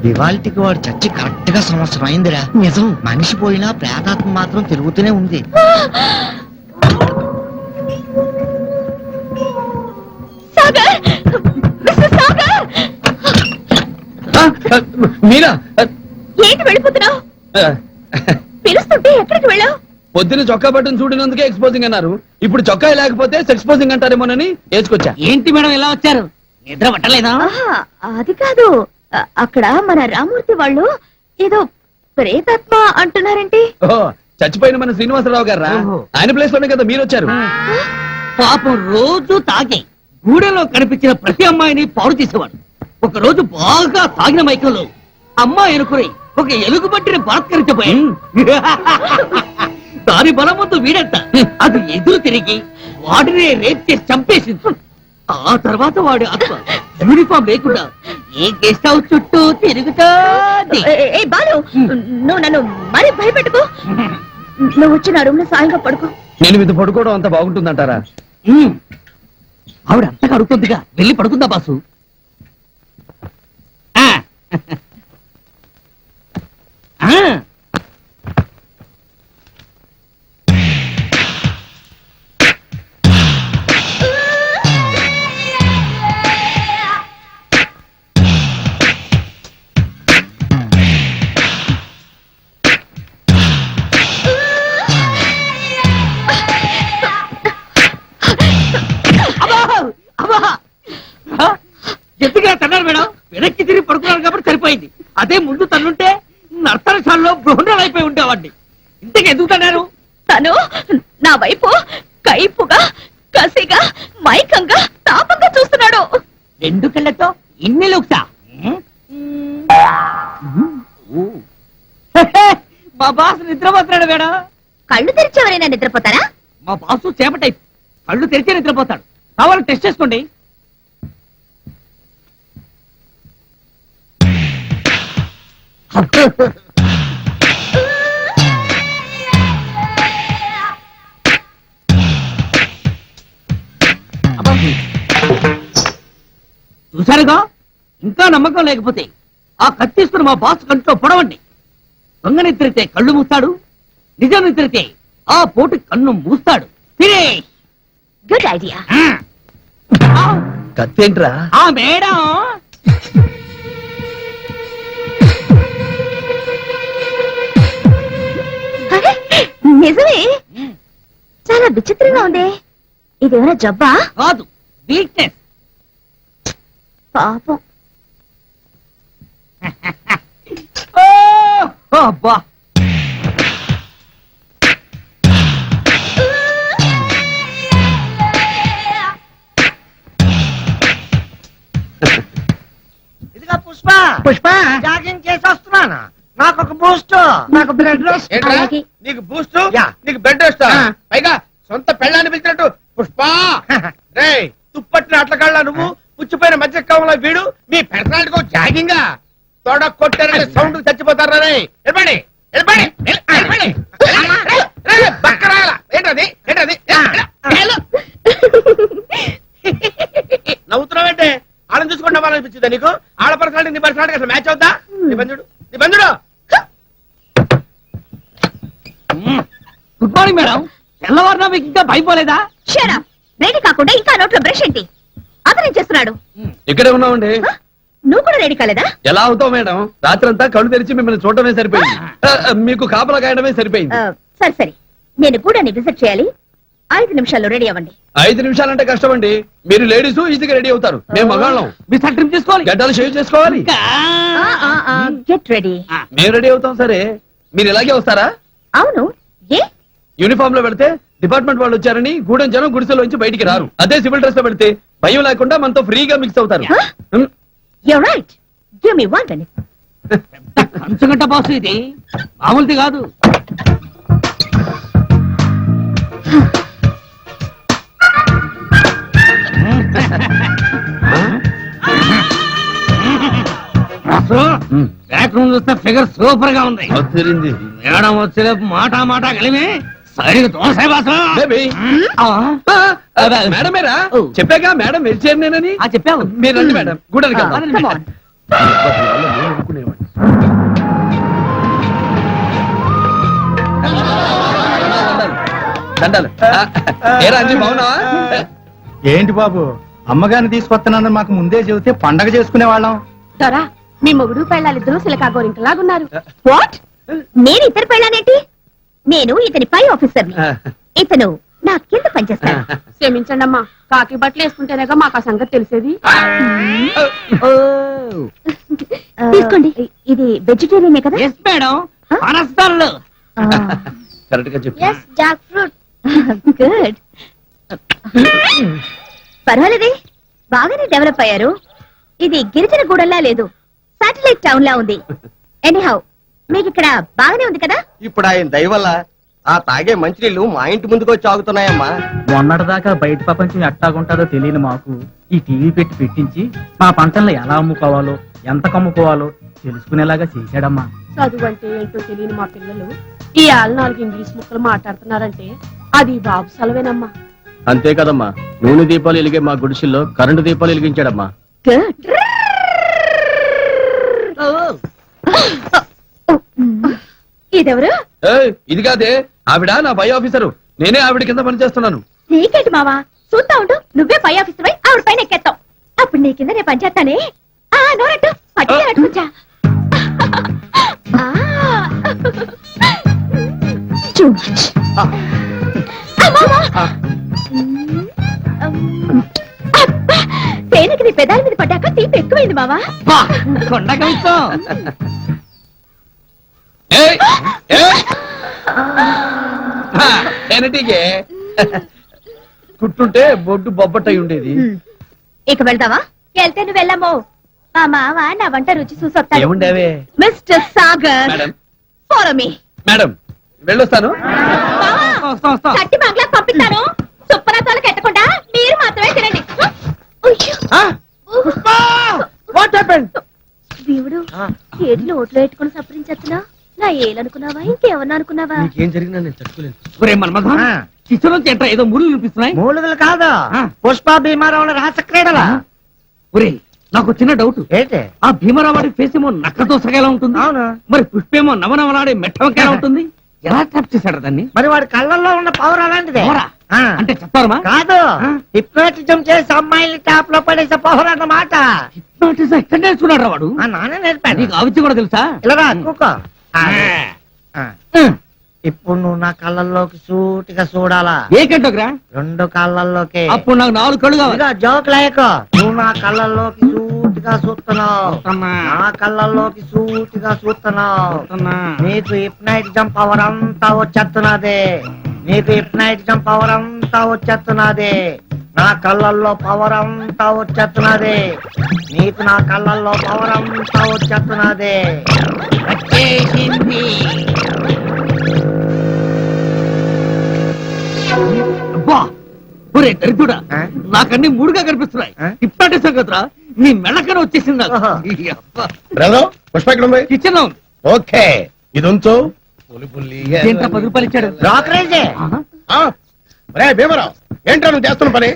దివాళికి వాడు చచ్చి కరెక్ట్గా సంవత్సరం అయిందిరా. నిజం. మనిషి పోయినా ప్రేతాత్మ మాత్రం తిరుగుతూనే ఉంది. మీరా ఏంటి వెళ్ళిపోతున్నావు? పిలుస్తుంటే ఎక్కడికి వెళ్ళావు? పొద్దున చొక్కా బట్టను చూడినందుకే ఎక్స్పోజింగ్ అన్నారు. ఇప్పుడు చొక్కా లేకపోతే ఎక్స్పోజింగ్ అంటారేమోనని వేసుకొచ్చా ఏంటి మేడం ఇలా వచ్చారు? నిద్ర పట్టలేదా? ఆహా, అది కాదు. అక్కడ మన రామూర్తి వాళ్ళు ఏదో ప్రేతాత్మ అంటున్నారేంటి? ఓ చచ్చిపోయిన మన శ్రీనివాసరావు గారా. ఆయన ప్లేస్లోనే కదా మీరు వచ్చారు. పాపం రోజు తాగి గూడెలో కనిపించిన ప్రతి అమ్మాయిని పాడు చేసేవాడు. ఒక రోజు బాగా తాగిన మైకంలో అమ్మాయి అనుకుని ఒక ఎలుగు పట్టిన బలత్కరించబోయాడు దాని బలముందు వీడంట. అది ఎదురు తిరిగి వాడినే రేప్ చేసి చంపేసింది. ఆ తర్వాత వాడి ఆత్మ యూనిఫామ్ లేకుండా ఏ గెస్ట్ హౌస్ చుట్టూ తిరుగుతాది ఏ, బాలు నువ్వు నన్ను మరీ భయపెట్టుకో. నువ్వు వచ్చి నా రూమ్లో సాయంగా పడుకో. నేను మీద పడుకోవడం అంత బాగుంటుందంటారా. ఆవిడ అంతగా అడుగుతుందిగా. వెళ్ళి పడుకుందా బాసు? ఆ. మా బాస్ నిద్రపోతున్నాడు మేడం. కళ్ళు తెరిచి ఎవరైనా నిద్రపోతారా? మా బాసు చేపటై కళ్ళు తెరిచే నిద్రపోతాడు. కావాలని టెస్ట్ చేసుకోండి. అబ్బా. చూశారుగా? ఇంకా నమ్మకం లేకపోతే ఆ కత్తిస్తున్న మా బాస్ కంట్లో పొడవండి. దొంగ నిద్రితే కళ్ళు మూస్తాడు నిజం నిద్రితే ఆ పోటు కన్ను మూస్తాడు. ఫినిష్ గుడ్ ఐడియా ఆ! కత్తేంట్రా? ఆ మేడం! నిజమే? చాలా విచిత్రంగా ఉంది. ఇదేమైనా జబ్బా? కాదు వీక్నెస్. పాపం. అబ్బా. ఇదిగా పుష్ప. పుష్ప? జాగింగ్ చేసి వస్తున్నాను నాకు ఒక బూస్ట్ నాకు బ్లడ్ రోస్ అలాగే. నీకు బూస్ట్ యా. నీకు బెడ్ వేస్తా ఆ. పైగా సొంత పెళ్ళాన్ని పిలిచినట్టు. పుష్పా! రే తుప్పట్టిన అట్లకాళ్ళ నువ్వు పుచ్చిపోయిన మధ్య కాలంలో వీడు మీ పెర్సనాలిటీకి జాగింగా. తోడ కొట్టారని సౌండ్ చచ్చిపోతారా వెళ్ళండి వెళ్ళండి వెళ్ళండి బక్కరాల ఏంటది ఏంటది. నవ్వుతున్నావంటే ఆడని చూసుకుంటా అనిపించిందా నీకు ఆడ పర్సనాలిటీ నీ పర్సనాలిటీ అసలు మ్యాచ్ అవుతా నీ బంధుడు నీ బంధుడు గుడ్ మార్నింగ్ మేడం తెల్లవారునా మీకు ఇంకా భయపోలేదా షరా రెడీ కాకుండా ఇంకా నోట్లో బ్రష్ ఏంటి అతనేం చేస్తున్నాడు ఇక్కడే ఉన్నామండి? నువ్వు కూడా రెడీ కాలేదా? ఎలా అవుతావు మేడం? రాత్రంతా కళ్ళు తెరిచి మిమ్మల్ని చూడటమే సరిపోయింది. ఆ, ఆ, మీకు కాపలా కాయడమే సరిపోయింది. ఆ, సరే సరే. నేను కూడా విజిట్ చేయాలి. ఐదు నిమిషాల్లో రెడీ అవ్వండి. ఐదు నిమిషాలంటే కష్టం అండి మీరు లేడీస్ ఈజీగా రెడీ అవుతారు. మేము మగాళ్ళం. మీ ట్రిమ్ చేసుకోవాలి. గడ్డలు షేవ్ చేసుకోవాలి. ఇంకా. Get ready. ఆ, మేము రెడీ అవుతాం సరే. మీరు ఇలాగే వస్తారా? అవును. ఏ? యూనిఫామ్లో పెడితే డిపార్ట్మెంట్ వాళ్ళు వచ్చారని గూడెం జనం గుడిసెలోంచి బయటికి రారు. అదే సివిల్ డ్రెస్లో పెడితే భయం లేకుండా మనతో ఫ్రీగా మిక్స్ అవుతారు? ఉమ్, you right give me one minute కంచుగంట boss ఇది. మామూలుది కాదు. బ్యాక్ రూమ్ చూస్తే ఫిగర్ సూపర్గా ఉంది. అదిరింది. మేడం వచ్చే మాట మాట కలిమి. బేబీ. ఆ, ఆ, ఆ, మేడమేరా ఓ. చెప్పాగా మేడం వెజిటేరియనేనని ఆ, చెప్పావు. మీరు రండి మేడం. మేడం. దండాలు. అంజీ బాగున్నావా? ఏంటి బాబు? అమ్మగారిని తీసుకొస్తున్నానని మాకు ముందే చెబితే పండగ చేసుకునే వాళ్ళం దొరా మీ మొగుడు పెళ్ళాలిద్దరూ సిలకా గోరింకలాగున్నారు వాట్ నేను ఇద్దరు పెళ్ళానేంటి నేను ఇతని పై ఆఫీసర్ని. ఆ, ఇతను నా కింద పనిచేస్తాను క్షమించండి అమ్మా కాకి బట్టలు వేసుకుంటేనేగా మాకు ఆ సంగతి తెలిసేది. తీసుకోండి. ఇది వెజిటేరియనే కదా? ఎస్ మేడం అనస్తాను కరెక్ట్గా చెప్పు. Jack fruit good. పర్వాలేదే. బాగానే డెవలప్ అయ్యారు. ఇది గిరిజన గూడల్లా లేదు. సాటిలైట్ టౌన్ లా ఉంది. ఎనీహౌ మీకు ఇక్కడ బాగానే ఉంది కదా? ఇప్పుడు ఆయన దయ వల్ల ఆ తాగే మంచినీళ్ళు మా ఇంటి ముందుకు వచ్చి ఆగుతున్నాయమ్మా మొన్నటిదాకా బయట ప్రపంచం ఎట్టాగుంటుందో తెలియని మాకు ఈ టీవీ పెట్టి పెట్టించి మా పంటలను ఎలా అమ్ముకోవాలో ఎంత కమ్ముకోవాలో తెలుసుకునేలాగా చేశాడమ్మా. చదువు అంటే ఏంటో తెలియని మా పిల్లలు ఈ ఆళ్ళ నాలుగు ఇంగ్లీష్ ముక్కలు మాట్లాడుతున్నారంటే అది బాబు సెలవేనమ్మా. అంతే కదమ్మా. నూనె దీపాలు వెలిగే మా గుడిసెల్లో కరెంటు దీపాలు వెలిగించాడమ్మా. ఇదెవరు? ఇది కాదే. ఆవిడ నా పై ఆఫీసరు. నేనే ఆవిడ కింద పనిచేస్తున్నాను. నీకేంటి మావా? చూస్తా ఉండు నువ్వే పై ఆఫీసర్ ఆవిడ పైన ఎక్కేస్తావు అప్పుడు నీ కింద నేను పనిచేస్తానే? ఆ నోరట్టు! తేనెకి నీ పెదాల మీద పడ్డాక తీపి ఎక్కువైంది మావా. కొండ ఏనటికే కుట్టుంటే బొడ్డు బొబ్బట్టయి ఉండేది. ఇక వెళ్దావా వెళ్తే నువ్వు వెళ్ళామో మా మావ నా వంట రుచి చూసొస్తాడు ఏముండేవే? Mister Sagar madam. Follow me madam వెళ్ళొస్తాను. చట్టి బంగ్లాకి పంపిస్తాను. సుప్పరాతాలకు ఎట్టకుండా మీరు మాత్రమే తినండి. అయ్యో! వాట్ హ్యాపెండ్ దేవుడు ఏడు నోట్లో పెట్టుకుని సపరించచ్చునా నా ఏలనుకున్నావా? ఇంకేమన్నా అనుకున్నావా? ఏం జరిగినా నేను తట్టుకోలేను. ఒరే కిచెన్ ఏదో ముళ్ళు వినిపిస్తున్నాయి. మూలుగులు కాదు. ఆ. పుష్ప భీమారావుల రాస క్రీడల? ఒరే నాకు చిన్న డౌట్. ఏంటి? ఆ భీమరావాడి ఫేస్ ఏమో నక్కతో సగేలా ఉంటుంది. అవును. మరి పుష్పేమో నవనవలాడే మెట్టవకేలా ఉంటుంది. ఎలా ట్రాప్ చేశాడు దాన్ని? మరి వాడి కళ్ళల్లో ఉన్న పవర్ అలాంటిదే? ఆ. అంటే చెప్తారమా కాదు. ఆ. హిప్నోటిజం చేసి అమ్మాయిని టాప్లో పడేసే పవర్ అన్నమాట. హిప్నాటిజం ఎక్కడ నేర్చుకున్నాడు వాడు? ఆ నాన్న నేర్పాడు. నీకు ఆవిత్య కూడా తెలుసా? ఇలా కూకో. ఉం. ఇప్పుడు నువ్వు నా కళ్ళల్లోకి సూటిగా చూడాలా? ఏ గంటకురా రెండు కళ్ళల్లోకి. అప్పుడు నాకు నాలుగు కళ్ళు కావాలి. జోక్ లేక. నువ్వు నా కళ్ళల్లోకి సూటిగా చూస్తున్నావు. చూస్తున్నా. నా కళ్ళల్లోకి సూటిగా చూస్తున్నావు. చూస్తున్నా. నీకు హిప్నైటిజం పవర్ అంతా వచ్చేస్తున్నది. నీకు హిప్నైటిజం పవర్ అంతా వచ్చేస్తున్నది. నా కళ్ళల్లో పవర్ అంతా వచ్చేస్తున్నది నీకు నా కళ్ళల్లో పవర్ అంతా వచ్చేస్తున్నది వచ్చేసింది. అబ్బా ఒరే దరిద్రుడా ఆ? నాకన్నీ మూడుగా కనిపిస్తున్నాయి ఆ? హిప్నాటిజం కదరా నీ మెళ్ళకన వచ్చేసింది నాకు ఓహో. ఈ అబ్బా. బ్రదర్ పుష్ప ఎక్కడ ఉంది కిచెన్లో ఉంది. ఓకే ఇది ఉంచు పులి పులి ఏంట్రా పది రూపాయలు ఇచ్చాడు బ్రోకరేజే ఆహా. ఆ, రే భీమరావు ఏంటో నువ్వు చేస్తున్న పని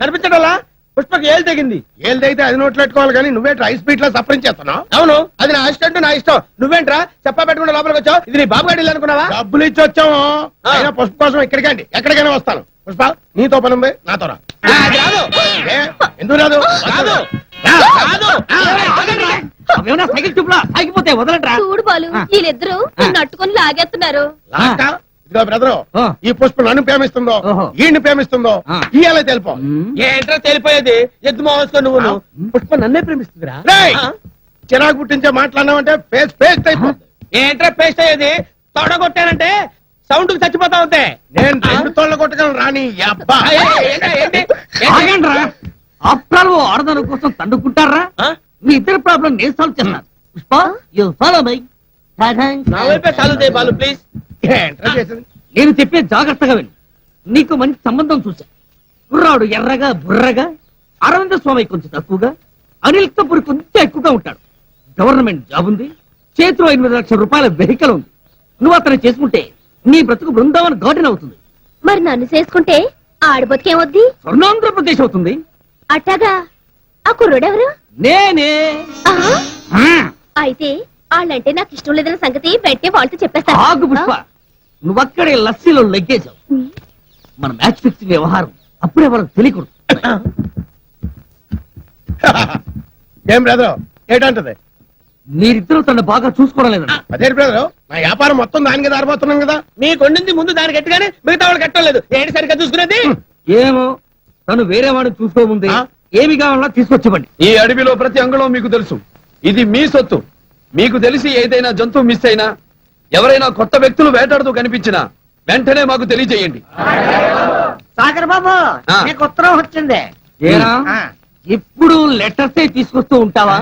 కనిపించడలా పుష్పకి ఏళ్ళు తెగింది. ఏళ్ళు తెగితే అది నోట్లు పెట్టుకోవాలి కానీ నువ్వే హై స్పీడ్లో సఫరింగ్ చేస్తున్నావు? అవును. అది నా అసిస్టెంట్ నా ఇష్టం. నువ్వేంట్రా చెప్పా పెట్టుకుంటే లోపలికి వచ్చావు? ఇది నీ బాబు ఇల్లు అనుకున్నావా? డబ్బులు ఇచ్చి వచ్చాము. అయినా పుష్ప కోసం ఇక్కడికండి ఎక్కడికైనా వస్తాను. పుష్ప నీతో పని ఉంది నాతో రా. ఎందుకు రాదు? రాదు. సైకిల్ చూపులా? ఆగిపోతే వదలంట్రా చూడు బాలు. వీళ్ళిద్దరూ నిన్ను అట్టుకొని లాగేస్తున్నారు? ఇదిగో బ్రదరు ఆ. ఈ పుష్ప నన్ను ప్రేమిస్తుందో. ఈయన్ని ప్రేమిస్తుందో. ఇయాలే తెలుపో. ఏంట్రా తెలిపోయేది? ఎద్దు మోసుకో నువ్వు పుష్ప నన్నే ప్రేమిస్తుందిరా? చిరాకు పుట్టించే మాట్లాడినావంటే ఫేస్ పేస్ట్ అయిపోతుంది ఏంట్రా పేస్ట్ అయ్యేది? తొడగొట్టానంటే సౌండ్కి చచ్చిపోతా ఉంటే. నేను రెండు తోళ్ళ కొట్టగలను రాని అప్రాలు ఆడదాని కోసం తండుకుంటారా మీ ఇద్దరు ప్రాబ్లం నేను సాల్వ్ చేస్తాను. పుష్ప యు ఫాలో మై నా వైపే చాలు బాలు ప్లీజ్ ఏంట్రా చేసింది? నేను చెప్పే జాగ్రత్తగా విను. నీకు మంచి సంబంధం చూశా కుర్రాడు ఎర్రగా బుర్రగా అరవింద స్వామి కొంచెం తక్కువగా అనిల్ కపూర్ కొంచెం ఎక్కువగా ఉంటాడు. గవర్నమెంట్ జాబ్ ఉంది చేతిలో ఎనిమిది లక్షల రూపాయల వెహికల్ ఉంది. నువ్వు అతను చేసుకుంటే నీ బ్రతుకు బృందావన్ గార్డెన్ అవుతుంది. మరి నన్ను చేసుకుంటే ఆడి బతికేమొద్ది? స్వర్ణాంధ్రప్రదేశ్ అవుతుంది. అట్టాగా ఆ కుర్రోడెవరు? నేనే. అయితే వాళ్ళంటే నాకు ఇష్టం లేదన్న సంగతి పెట్టే వాళ్ళతో ఆగు చెప్పేస్తాను పుష్ప నువ్వక్కడే లస్సీలో లెగ్గేశావు. మన మ్యాచ్ ఫిక్సింగ్ వ్యవహారం అప్పుడే వాళ్ళకి తెలియకూడదు. ఏం బ్రదర్? ఏంటంటది? మీరిద్దరూ తన బాగా చూసుకోవడం లేదండి అదే బ్రదర్? నా వ్యాపారం మొత్తం దానికి దారిపోతున్నాం కదా. మీకు వండింది ముందు దానికి కట్టుగానే మిగతా వాళ్ళు కట్టలేదు ఏంటి సరిగ్గా చూసుకునేది? ఏమో తను వేరే వాడిని చూసుకోముందే? ఏమి కావాలన్నా తీసుకొచ్చివ్వండి ఈ అడవిలో ప్రతి అంగుళం మీకు తెలుసు. ఇది మీ సొత్తు. మీకు తెలిసి ఏదైనా జంతువు మిస్ అయినా ఎవరైనా కొత్త వ్యక్తులు వేటాడుతూ కనిపించినా వెంటనే మాకు తెలియజేయండి. సాగర్ బాబు ఆ. నీకు ఉత్తరం వచ్చింది. ఏరా? ఆ. ఇప్పుడు లెటర్సే తీసుకొస్తూ ఉంటావా?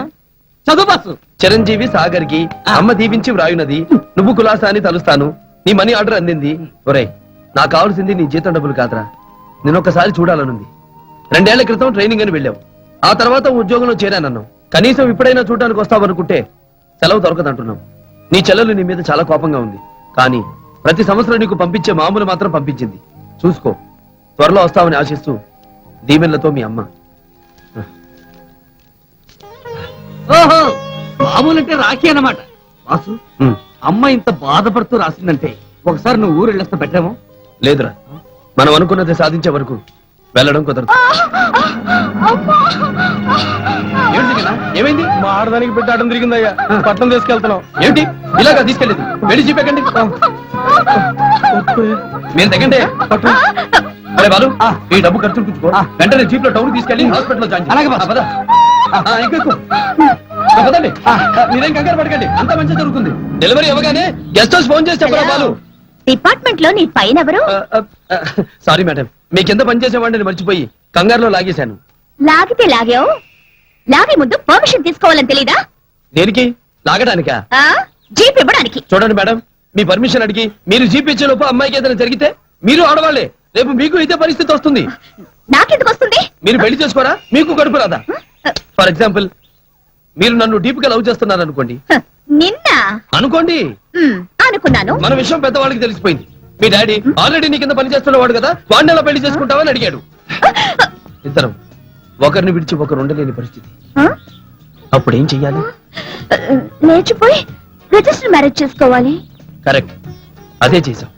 చదువు బాసు చిరంజీవి సాగర్కి అమ్మ దీవించి వ్రాయునది నువ్వు కులాసా అని తలుస్తాను నీ మనీ ఆర్డర్ అందింది. ఒరే నాకు కావాల్సింది నీ జీతం డబ్బులు కాదురా. నేను ఒకసారి చూడాలనుంది. రెండేళ్ళ క్రితం ట్రైనింగ్ అని వెళ్ళావు. ఆ తర్వాత ఉద్యోగంలో చేరానన్నావు కనీసం ఇప్పుడైనా చూడడానికి వస్తావనుకుంటే సెలవు దొరకదంటున్నావు. నీ చెల్లెలు నీ మీద చాలా కోపంగా ఉంది. కానీ ప్రతి సంవత్సరం నీకు పంపించే మామూలు మాత్రం పంపించింది. చూసుకో. త్వరలో వస్తావని ఆశిస్తూ దీవెనలతో మీ అమ్మ. ఓహో మామూలంటే రాఖీ అన్నమాట. బాసు ఉమ్, అమ్మ ఇంత బాధపడుతూ రాసిందంటే ఒకసారి నువ్వు ఊరు వెళ్ళేస్తే పెట్టాము లేదురా. మనం అనుకున్నది సాధించే వరకు వెళ్ళడం కుదరదు? ఏమైంది? మా ఆడదానికి పెట్టాటం తిరిగిందయ్యా. పట్నం తీసుకెళ్తున్నాం. ఏమిటి? ఇలాగా తీసుకెళ్ళేది? వెళ్ళి జీపెక్కండి నేను తగ్గండి. అరే బాలు ఈ డబ్బు ఖర్చు వెంటనే జీప్లో టౌన్ తీసుకెళ్ళి హాస్పిటల్లో జాయిన్ అలాగే. పద. పదండి. ఆ, మీరేం కంగారు పడకండి. అంతా మంచి జరుగుతుంది. డెలివరీ అవ్వగానే గెస్ట్ హౌస్ ఫోన్ చేసి చెప్పరా బాలు? డిపార్ట్మెంట్లో నీ పైన ఎవరు? Sorry madam. మీ కింద పనిచేసేవాడిని మర్చిపోయి కంగారులో లాగేశాను. లాగితే లాగావు? లాగే ముందు పర్మిషన్ తీసుకోవాలని తెలీదా? దేనికి? లాగడానికా? ఆ? జీప్ ఇవ్వడానికి. చూడండి మేడం మీ పర్మిషన్ అడిగి మీరు జీప్ ఇచ్చే లోపు అమ్మాయికి ఏదైనా జరిగితే మీరు ఆడవాళ్ళే రేపు మీకు ఇదే పరిస్థితి వస్తుంది. నాకెందుకు వస్తుంది? మీరు పెళ్ళి చేసుకోరా? మీకు కడుపు రాదా? ఫర్ ఎగ్జాంపుల్ మీరు నన్ను డీప్గా లవ్ చేస్తున్నారు అనుకోండి హ, నిన్న? అనుకోండి. ఉమ్, అనుకున్నాను. మన విషయం పెద్దవాళ్ళకి తెలిసిపోయింది. మీ డాడీ ఆల్రెడీ నీ కింద పని చేస్తున్నవాడు కదా వాడిని ఎలా పెళ్ళి చేసుకుంటావని అడిగాడు. ఇద్దరం. ఒకరిని విడిచి ఒకరు ఉండలేని పరిస్థితి? అప్పుడు ఏం చెయ్యాలి? లేచిపోయి రిజిస్టర్ మ్యారేజ్ చేసుకోవాలి. కరెక్ట్. అదే చేశాం.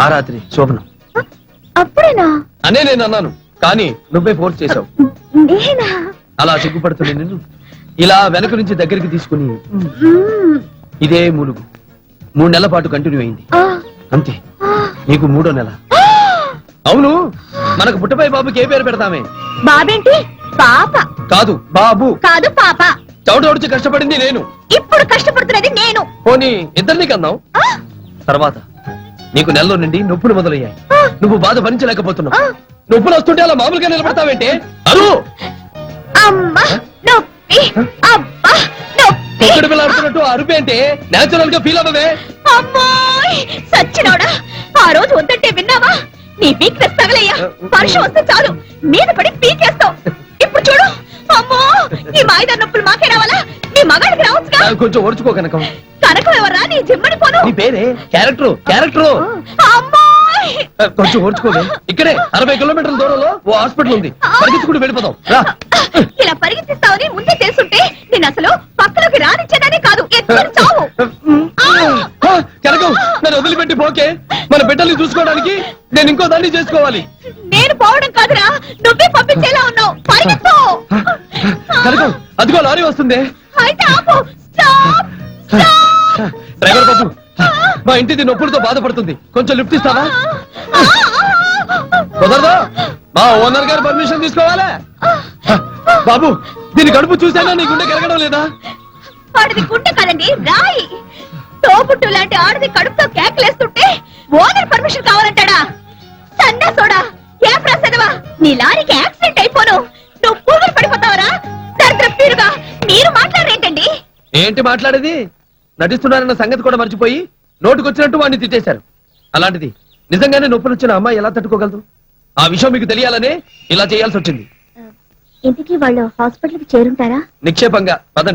ఆ, రాత్రి శోభనం. అప్పుడేనా? అనే నేను అన్నాను కానీ నువ్వే ఫోర్స్ నేనా? అలా సిగ్గుపడుతున్న నిన్ను ఇలా వెనక నుంచి దగ్గరికి తీసుకుని. ఇదే మూలుగు. మూడు నెలల పాటు కంటిన్యూ అయింది. అంతే. నీకు మూడో నెల. అవును. మనకు పుట్టపై బాబుకి ఏ పేరు పెడతామే? బాబేంటి? పాప. కాదు బాబు. కాదు పాప. చౌటొడిచి కష్టపడింది నేను. ఇప్పుడు కష్టపడుతున్నది నేను. పోనీ ఇద్దరిని కన్నావు? ఆ, తర్వాత నీకు నెలలో నుండి నొప్పులు మొదలయ్యాయి. నువ్వు బాధ భరించలేకపోతున్నావు. నొప్పులు వస్తుంటే అలా మామూలుగా నిలబడతావేంటే? అరు! అమ్మ నొప్పి. అబ్బా నొప్పి. తొక్కుడు పిల్ల ఆడుతున్నట్టు అరుపు అంటే నేచురల్గా ఫీల్ అవ్వవే. అమ్మాయ్ సచ్చినోడా. ఆ రోజు వద్దంటే విన్నావా? నీ వీక్నెస్ తగలయ్యా. వర్షం వస్తే చాలు. మీద పడి పీకేస్తావు. ఇప్పుడు చూడు. అమ్మో నీ మాయిదా నొప్పులు మాకే రావాలా? నీ మగాడికి రావచ్చుగా? నాకు కొంచెం ఓర్చుకో కనకం. కనకం ఎవర్రా? నీ జిమ్మడి పోను నీ పేరే? క్యారెక్టర్? క్యారెక్టర్? కొంచెం ఓర్చుకోవే ఇక్కడే అరవై కిలోమీటర్ల దూరంలో ఓ హాస్పిటల్ ఉంది. పరిగెత్తుకుంటూ వెళ్ళిపోతాం రా. ఇలా పరిగెత్తిస్తావని ముందే తెలుసుంటే నేను అసలు పక్కలోకి రానిచ్చేదానే కాదు. ఎత్తుకొని చావు. నన్ను వదిలిపెట్టి పోకే మన బిడ్డల్ని చూసుకోవడానికి నేను ఇంకో దాన్ని చేసుకోవాలి. నేను పోవడం కాదురా. నువ్వే పంపించేలా ఉన్నావు. పరిగెత్తు. కనకం అదిగో లారీ వస్తుంది. అయితే ఆపు. స్టాప్. స్టాప్ డ్రైవర్ బాబు మా ఇంటిది నొప్పులతో బాధపడుతుంది. కొంచెం లిఫ్ట్ ఇస్తావా? కుదరదు? మా ఓనర్ గారు పర్మిషన్ తీసుకోవాలా. బాబు దీని కడుపు చూసానా నీ గుండె కరగడం లేదా? వాడిది గుండె కదండి రాయి. తోబుట్టు లాంటి ఆడది కడుపుతో కేకలేస్తుంటే ఓనర్ పర్మిషన్ కావాలంటాడా? సన్నా సోడా ఏ ప్రసదవా నీ లారీకి యాక్సిడెంట్ అయిపోను. నువ్వు పూగులు పడిపోతావరా? దరిద్ర పీరుగా. మీరు మాట్లాడరేంటండి? ఏంటి మాట్లాడేది? నటిస్తున్నారన్న సంగతి కూడా మర్చిపోయి నోటుకొచ్చినట్టు వాడిని తిట్టేశారు. అలాంటిది నిజంగానే నొప్పులు వచ్చిన అమ్మాయి ఎలా తట్టుకోగలదు? ఆ విషయం మీకు తెలియాలనే ఇలా చేయాల్సి వచ్చింది ఇంటికి వాళ్ళు హాస్పిటల్కి చేరుంటారా? నిక్షేపంగా పదండి.